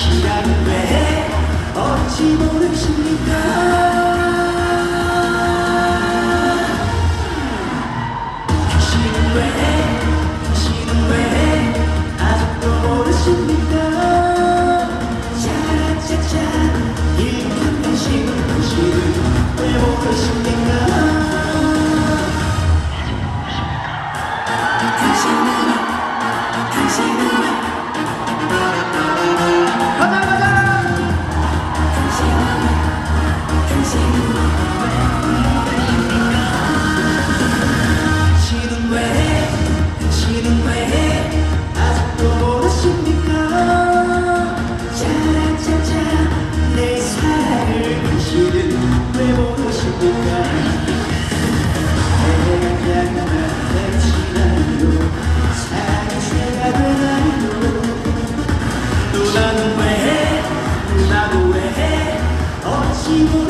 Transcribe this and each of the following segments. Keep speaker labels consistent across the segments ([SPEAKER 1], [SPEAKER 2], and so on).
[SPEAKER 1] 시간은 왜 어찌 모르십니까 당신은 왜 아직도 모르십니까 짜라짜짜 일단 당신은 당신은 왜 모르십니까 you.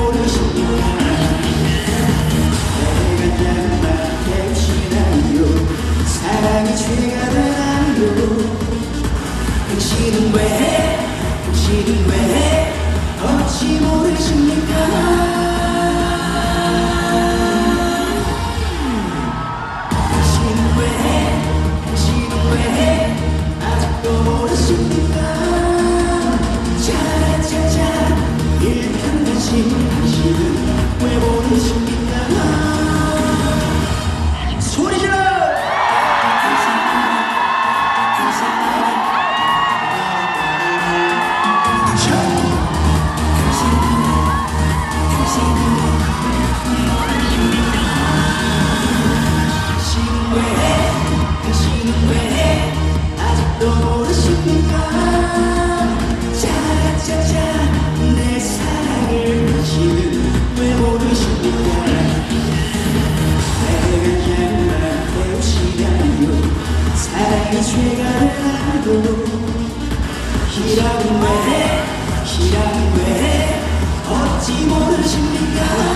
[SPEAKER 1] 희랑은 왜해 희랑은 왜? 어찌 모르십니까